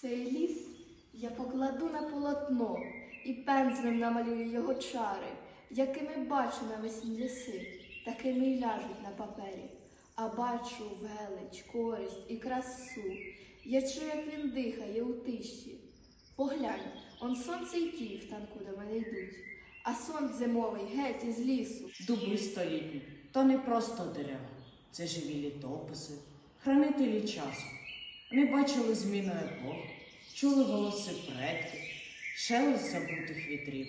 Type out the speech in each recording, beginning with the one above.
Цей ліс я покладу на полотно і пензлем намалюю його чари, якими бачу навесні ліси, такими й ляжуть на папері. А бачу велич, користь і красу. Я чую, як він дихає у тиші. Поглянь, он сонце й ті в танку до мене йдуть, а сон зимовий геть із лісу. Дуби столітні то не просто дерева, це живі літописи, хранителі часу. Вони бачили зміну епох, чули голоси предків, шелест забутих вітрів.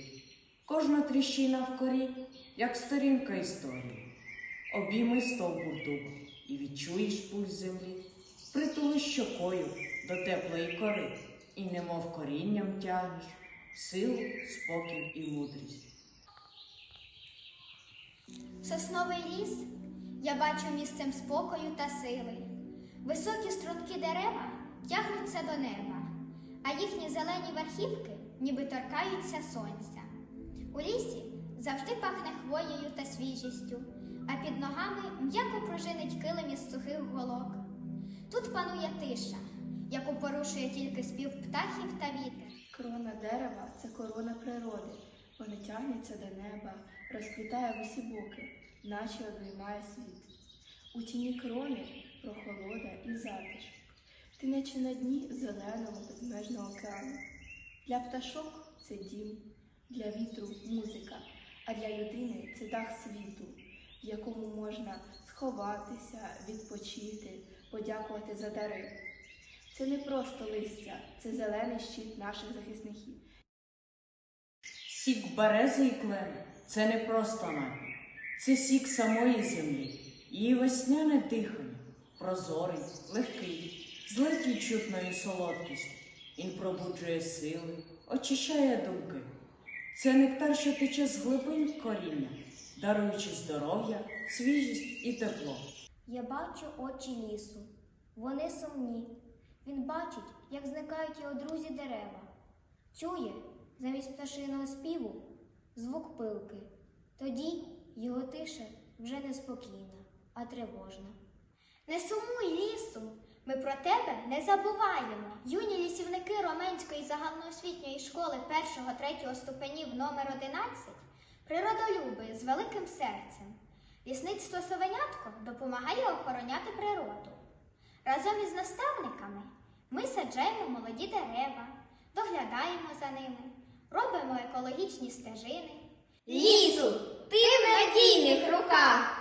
Кожна тріщина в корі, як сторінка історії. Обійми стовбур дуба і відчуєш пульс землі, притули щокою до теплої кори, і немов корінням тягнеш силу, спокій і мудрість. Сосновий ліс я бачу місцем спокою та сили. Високі струнки дерева тягнуться до неба, а їхні зелені верхівки ніби торкаються сонця. У лісі завжди пахне хвоєю та свіжістю, а під ногами м'яко пружинить килим із сухих голок. Тут панує тиша, яку порушує тільки спів птахів та вітер. Крона дерева це корона природи. Воно тягнеться до неба, розквітає в усі боки, наче обіймає світ. У тіні крони прохолода і затишок. Ти наче на дні зеленого безмежного океану. Для пташок це дім, для вітру музика, а для людини це дах світу, в якому можна сховатися, відпочити, подякувати за дари. Це не просто листя, це зелений щит наших захисників. Сік берези і клени це не просто напій, це сік самої землі, її весняне дихання, прозорий, легкий, з ледь відчутною солодкістю. Він пробуджує сили, очищає думки. Це нектар, що тече з глибин коріння, даруючи здоров'я, свіжість і тепло. Я бачу очі лісу. Вони сумні. Він бачить, як зникають його друзі дерева. Чує замість пташиного співу звук пилки. Тоді його тиша вже не спокійна, а тривожна. Не сумуй лісу, ми про тебе не забуваємо. Юні лісівники Роменської загальноосвітньої школи 1-3 ступенів номер 11 природолюби з великим серцем. Лісництво Совенятко допомагає охороняти природу. Разом із наставниками ми саджаємо молоді дерева, доглядаємо за ними, робимо екологічні стежини. Лізу, ти в надійних руках.